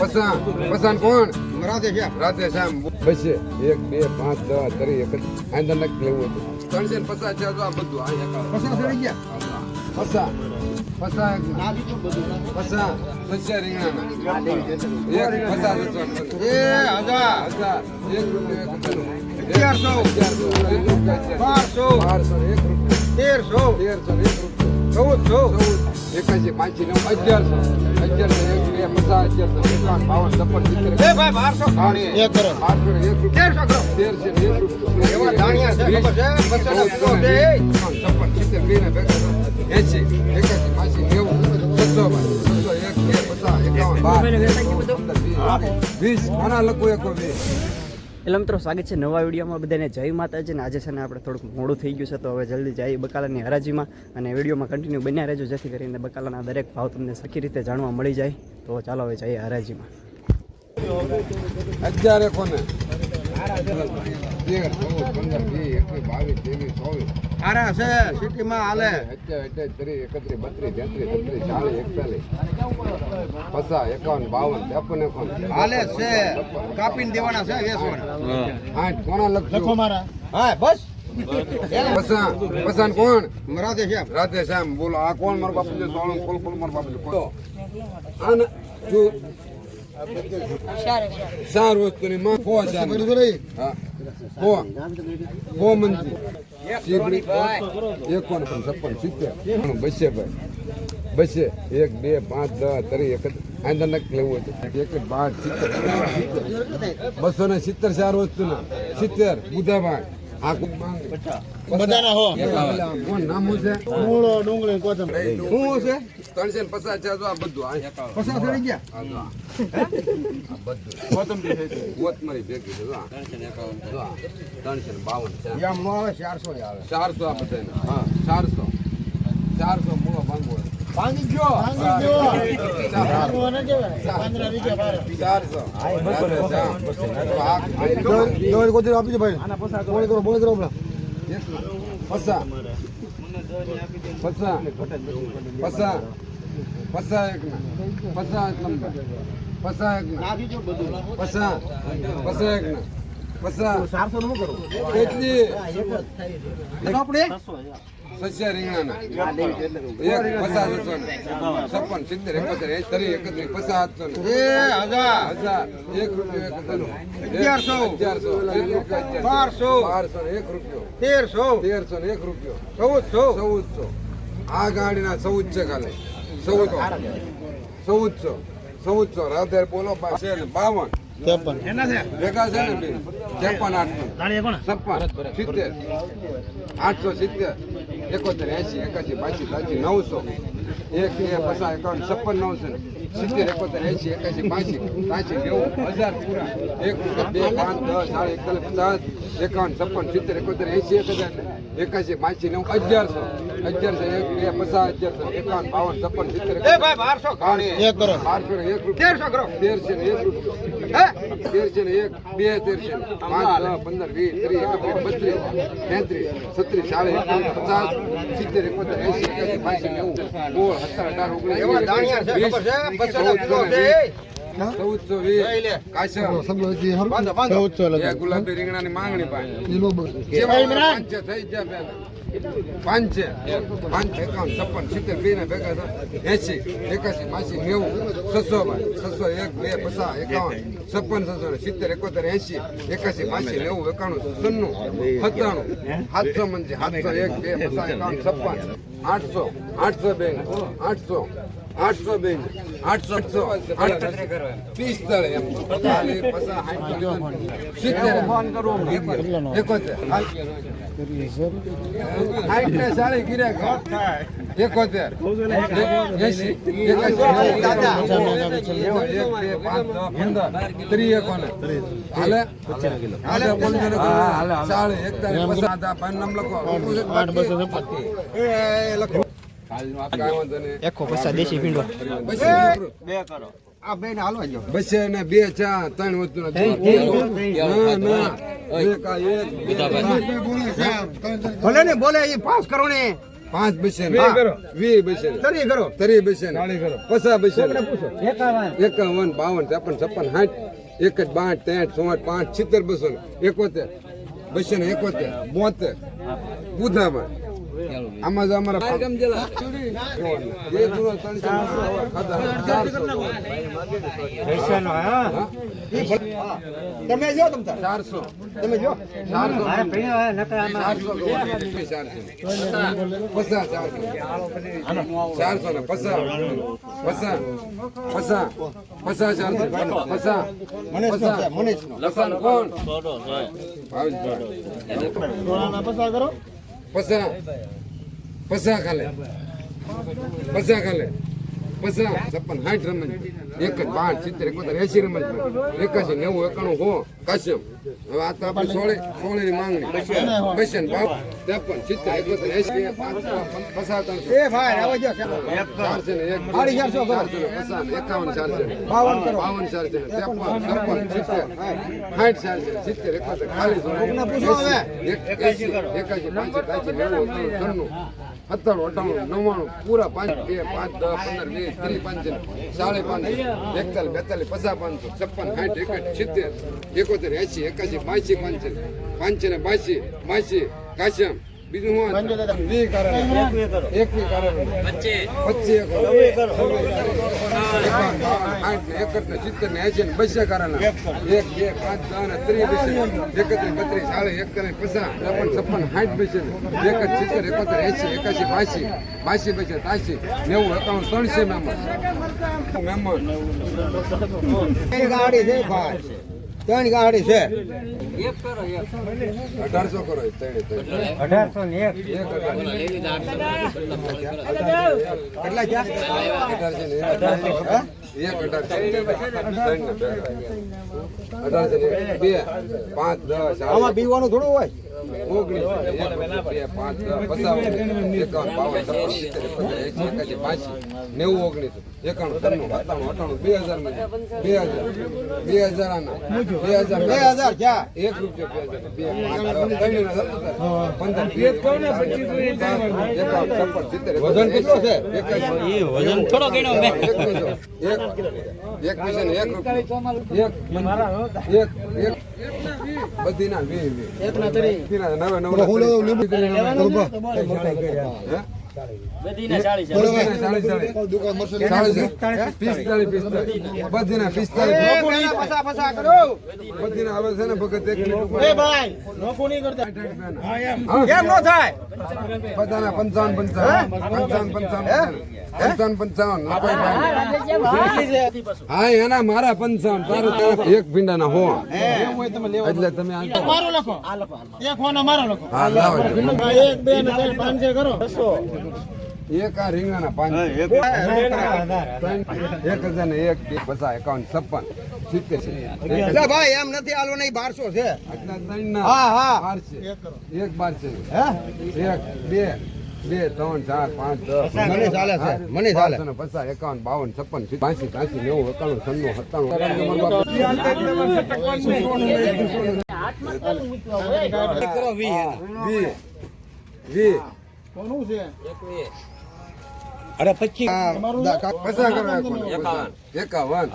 પસા પસાન કોણ? રાધે શ્યામ. રાતે શામ બસે એક બે પાંચ દસ ત્રણ એક આંદર નક્કી લેવું હતું. ત્રણ ને પચાસ છે તો આ બધું આ. પસાર ચડી ગયા? પસા પસા એક ના. પસા પસા રીંગણાના એક એ હજાર. હજાર. એક રૂપિયો. અગિયારસો. બારસો. બારસો એક રૂપિયો. તેરસો. તેરસો એક રૂપિયા. ચૌદસો. ચૌદ એકાશી પાંચી નવ અગિયારસો. અગિયારસો એક બે પચાસ અગિયારસો એકાવન બાવન છપ્પન સિત્તેર બારસો બારસો એક તેરસો તેરસો ને એક. છપ્પન સિત્તેર બે ને એસી એકાશી પાંચી નેવું બસો બસો એક બે પચાસ એકાવન બાર વીસ આના લખો એકો વીસ એટલે મિત્રો, સ્વાગત છે નવા વિડીયોમાં બધાને. જય માતાજી ને આજે છે ને આપણે થોડુંક મોડું થઈ ગયું છે, તો હવે જલ્દી જાય બકાલાની હરાજીમાં અને વિડીયોમાં કન્ટિન્યુ બન્યા રહેજો, જેથી કરીને બકાલાના દરેક ભાવ તમને સખી રીતે જાણવા મળી જાય. તો ચાલો હવે જઈએ હરાજીમાં. અત્યારે એકોને તેર ચૌદ પંદર વીસ એકવીસ બાવીસ ત્રેવીસ ચોવીસ આરા છે સિટીમાં હાલે. અત્યારે અત્યારે ત્રીસ એકત્રીસ બત્રીસ તેત્રીસ બત્રીસ ચાલીસ એકતાલીસ પચાસ એકાવન બાવન ત્રેપન એકાવન હાલે છે. કાપીને દેવાના છે વેચવાના આઠ કોના લખજો હા બસ. પસાન કોણ? રાધે શ્યામ. રાધે શ્યામ બોલો. આ કોણ મારો બાપુ છે સોળું કોલ કોલ મારો બાપુ છે બોલો આને વસ્તુ વસ્તુની માં કો હા. કો કો મંદિર. એકોન પણ છપ્પન સિત્તેર. બસે ભાઈ. બસે. એક બે પાંચ દસ ત્રીસ એક આંદર નક્કી લેવું હતું એક બાર સિત્તેર. બસો ને સિત્તેર ચાર વસ્તુના. સિત્તેર બુધાભાઈ આ કુક બધાના હો કોણ નામું છે મૂળો ડુંગળી કોથમ શું છે ત્રણસો ને પચાસ છે તો આ બધું આ પસાર ચડી ગયા બધું કોથમરી ભેગી છે. ત્રણસો ને બાવન ચારસો આવે ચારસો આ બધા હા ચારસો ચારસો મૂળો ભાંગવો ભાંગી ગયો ચારસો ગોતી આપી દે ભાઈ. બોલે કરો. બોલે કરો પેલા પસા પસા પસા પસા એક ના. પસા એક નંબર. પસા એક ના. પસા પસા એક ના. પસા ચારસો નું શું કરું? કેટલી આપણે સસ્યા રીંગણાના. એક પચાસ હસો ને છપ્પન સિત્તેર એકોતેર એંસી ત્રીસ એકત્રીસ પચાસ હજાર. હજાર એક રૂપિયો અગિયારસો. અગિયારસો એક રૂપિયો. બારસો. બારસો એક રૂપિયો. તેરસો. તેરસો એક રૂપિયો. ચૌદસો. ચૌદસો. આ ગાડીના ચૌદ છે ખાલી. ચૌદ ચૌદસો. ચૌદસો. રાધેર બોલો પાસે છે ને ભેગા છે ને ત્રેપન આઠસો. છપ્પન. સિત્તેર. આઠસો સિત્તેર. એકોતેર એસી એકાસી બાસી ત્રાસી નવસો. એક બે પચાસ એકાવન છપ્પન નવસો. સિત્તેર એકોતેર એસી એકાસી બાસી ત્રાસી નેવું હજાર પૂરા. એક બે પાંચ દસ સાડા એકતાલીસ પચાસ એકાવન છપ્પન સિત્તેર એકોતેર એસી એક હજાર એકાસી બાસી નવ અગિયારસો. અગિયારસો એક બે પચાસ અગિયારસો એકાવન બાવન છપ્પન સિત્તેર બારસો બારસો એક રૂપિયા. તેરસો તેરસો એક રૂપિયો. હે? તેરસો ને એક બે તેરસો ને પાંચ દસ પંદર વીસ ત્રીસ બત્રીસ તેત્રીસ છત્રીસ ચાલીસ પચાસ સિત્તેર એકોતેર એસી એકાસી બાસી નેવું સોળ સત્તર અઢાર ઓગણીસ છે બસો ને ગુલાબી માંગણી બેન પાંચ એકાવન છપ્પન સિત્તેર બે ને ભેગા થાય એસી એકાસી નેવું છસો છસો એક બે પચાસ એકાવન છપ્પન છસો ને સિત્તેર એકોતેર એસી એકાસી બાસી નેવું એકાણું સન્નું સત્તાણું સાતસો મંજી સાતસો એક બે પચાસ એકાવન છપ્પન આઠસો આઠસો બે આઠસો આઠસો બેન. આઠસો. આઠસો. આઠસો પિસ્તાળીસ એમ. પચાસ પચાસ સાઠ સિત્તેર એકોતેર સાઠ ને. સાડી ગિર્યા એકોતેર એસી ત્રીસ એકોને. હાલે? હાલે ચાલીસ એકતાલીસ પચાસ પાંચ નામ લખો. લખો. એકો પૈસા દેશી ભીંડો. બસે બે કરો. આ બે ને હાલવા જો બસે ને બે ચા ત્રણ વસ્તુ ના ના. એક આ એક. બે ને બોલે એ પાસ કરો ને. પાંચ બસે વી બસે તરી કરો. તરી બસે પસા બસેન પૂછો. એકાવન. બાવન ત્રેપન છપ્પન સાઠ. એક જ બાઠ ત્રેઠ ચોઠ પાંચ સિત્તેર બસો એકોતેર. બસો ને એકોતેર. બોતેર. બુધામાં. આમાં જો અમારા? તમે જો તમ ચારસો. તમે જો. ચારસો. ચારસો પસા. ચારસો. ચારસો ને પસા પસા પસા પસા ચારસો. પસા મનેશ નો છે, મનેશ નો લસણ કોણ? ભાવેશભાઈ. પસાર કરો. પસા પસા ખાલે. પસા ખાલે. પસા છપ્પન સાઠ રમત એક જ પાંચ સિત્તેર એકોતેર એસી રમત એકાસી નેવું એકાણું હો કાશ્યમ હવે આ તો આપણે સોળે સોળેની માંગણી. બસન બાપ ત્રેપન સિત્તેર એકોતેર એસી પસાર પસા ત્રણસો એ ભાઈ આવો જો ચારસો ને એક ચારસો ને પસા એકાવન ચારસો ને. બાવન. બાવન ચારસો ને. ત્રેપન છપ્પન સિત્તેર. સાઠ ચારસો સિત્તેર એકોતેર ચાલીસ કોકને પૂછો હવે. એક એસી એકાશી પાંચી નેવું ત્રણનું સત્તાણું અઠાણું નવ્વાણું પૂરા પાંચ બે પાંચ દસ પંદર વીસ ત્રીસ પાંચ સાડે પાંચસો એકતાલીસ બેતાલીસ પચાસ પાંચસો છપ્પન, સાઠ એકઠ સિત્તેર, એકોતેર એસી એકાસી, બાસી પાંચસો પાંચસો ને બાસી બાસી કાશ્યમ બીજું હું વી કારણ. એક વી કારણ. પચીસ ને સિત્તેર ને એસી ને બસો કારણ. એક બે પાંચ ત્રણ ત્રીસ બેસે. એકત્રીસ બત્રીસ સાડી એક કરીને પચાસ ત્રેપન છપ્પન સાઠ બેસે. એક જ સિત્તેર એકોતેર એસી એકાશી બાસી. બાસી બેસે તાસી નેવું એકાણું ત્રણસો મહેમાન મહેમાન ગાડી છે ભાઈ. ત્રણ ગાડી છે. અઢારસો કરો ત્રણ. અઢારસો ને એક. કેટલા અઢારસો. બે. પાંચ દસ આમાં પીવાનું થોડું હોય? નેવું ઓગણીસ એકાણું ત્રાણું અઠાણું અઠાણું બે હજાર બે હજાર બે હજાર બે હજાર બે હજાર એક બે હજાર પંદર એકાવન છપ્પન સિત્તેર વજન કેટલું છે? વજન થોડો ગણો એક એક એક એક એક એક બધી ના વી વી. એક ના તરી. નવે નવે હું લેવું લીંબુ. હે? બધીને ચાલીસ ના ના ના. ને નો. બધાના પંચાવન પંચાવન. પંચાવન પંચાવન. પંચાવન પંચાવન. હા એના મારા પંચાવન તારું તરફ એક ભીંડાના હો. એટલે તમે મારો લખો. એક હોનો મારો લખો. હા લાવો એક બે ને ત્રણ પાંચ કરો. એક આ રીંગણાના પાંચ એક હજાર ને એક બે પચાસ એકાવન છપ્પન સિત્તેર છે ભાઈ એમ નથી આલો નહીં બારસો છે. એક બાર છે. એક બે બે ત્રણ ચાર પાંચ દસ મને ચાલે છે, મને ચાલે. પચાસ એકાવન બાવન છપ્પન બાસી ત્યાસી નેવું એકાણું છન્નું સત્તાણું વી વી કોનું છે? અરે પછી એકાવન.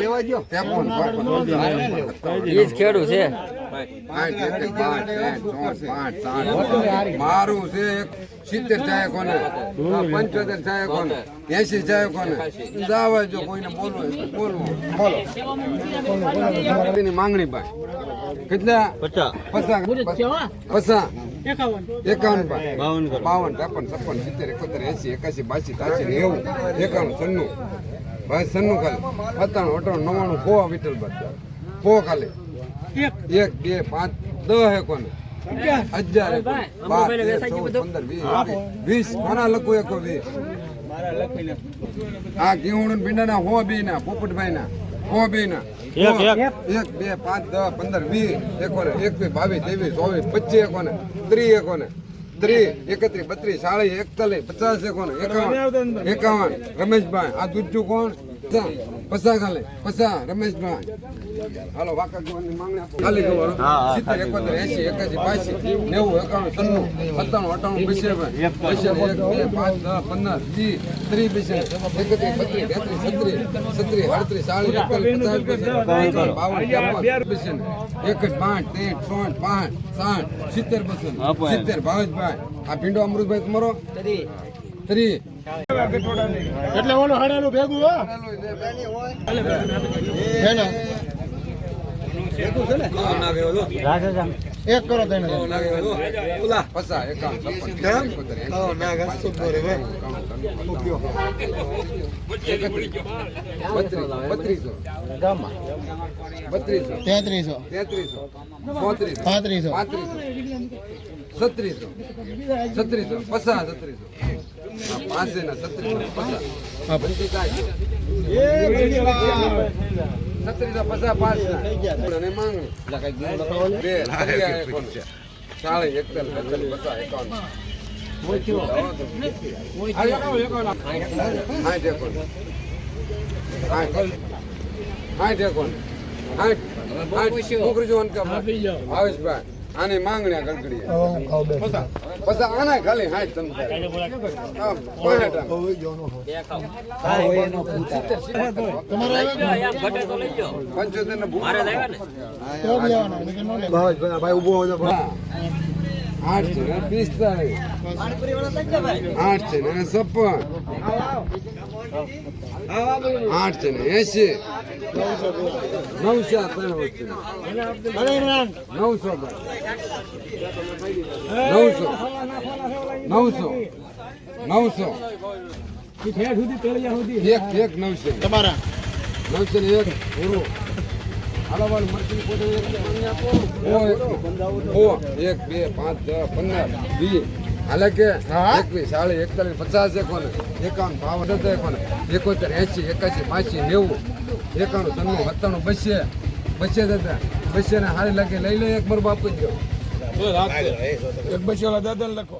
લેવા ખેડૂ છે. મારું છે સિત્તેર ચાય કોને પંચોતેર ચાય કોને એસી ચાય કોને જાવા જો કોઈને બોલવું બોલવું. બોલો. માંગણી ભાઈ કેટલા? પચાસ. પચાસ. એકાવન. ભાઈ. બાવન ત્રેપન છપ્પન સિત્તેર એકોતેર એસી એકાસી બાસી ત્યાસી નેવું એકાણું સન્નું ભાઈ સન્નું ખાલી. સત્તાણું અઠાણું નવ્વાણું કો વિઠ્ઠલ બધા સો ખાલી. એક. બે પાંચ દસ હે કોને હજાર પંદર વીસ વીસ. કોના લખું એકો વીસ. આ ઘીવણ ભીંડા ના હો બી ના પોપટભાઈ ના હો બી એક બે પાંચ દસ પંદર વીસ એકોને એક બે બાવીસ ત્રેવીસ ચોવીસ પચીસ એકોને ત્રીસ એકોને ત્રીસ એકત્રીસ બત્રીસ સાડી એકતાલીસ પચાસ એકોને એકાવન એકાવન રમેશભાઈ આ દૂધજુ કોણ? પસા ખાલે પસા રમેશભાઈ હાલો વાકા ગોવાની માંગણી આપો. ખાલી ગયો સિત્તેર એકોતેર એસી એકાસી બાસી નેવું એકાણું સન્નું સત્તાણું અઠાણું પૈસે પાંચ દસ પંદર વીસ ત્રીસ પૈસે એકત્રીસ બત્રીસ તેત્રીસ છત્રીસ છત્રીસ આડત્રીસ ચાલીસ એકતાલીસ પચાસ બાવન ત્રેપન પૈસે એક જ પાંચ તેર ત્રણ પાંચ સાઠ સિત્તેર પૈસે સિત્તેર ભાવેશભાઈ આ ભીંડો અમૃતભાઈ તમારો? ત્રી એટલે ઓલો હડેલું ભેગું હોય એક કરો તેને. બત્રીસો તેત્રીસો. તેત્રીસો પાંત્રીસો. પાંત્રીસો છત્રીસો. છત્રીસો. પચાસ, છત્રીસો. પાંચે ના છત્રીસો પચાસ હા. બંધી કાંઈ છત્રીસો પચાસ પાંચ અને માંગણી બે ચાલીસ એકતાલીસ બેતાલીસ પચાસ એકાવન આઠ એકોણ આઠ એકોણ આઠ આઠ છોકરી જોવાનું કામ ભાવેશભાઈ આની માંગણ્યા ગણગડી પછી આના ખાલી હાથ તમે પંચોતેર ને લેવાનો. હા. આઠ છે ને પિસ્તાળીસ. આઠ છે ને છપ્પન. આઠ ને એસી નવસો નવસો નવસો નવસો નવસો એક એક નવસો તમારા નવસો એક પૂરું હાલો વાળ મરચી પોતે એક એક બે પાંચ દસ પંદર વીસ હાલે કે હા. એકવીસ સાડી એકતાલીસ પચાસ એકોને એકાવન ભાવ સત્તર એકોને એકોતેર એસી એકાસી પાંચી નેવું એકાણું ત્રણું સત્તાણું બસે બસે દાદા બસે ને હારી લાગે. લઈ લે એક મારું આપી દો એક બસો દાદા લખો.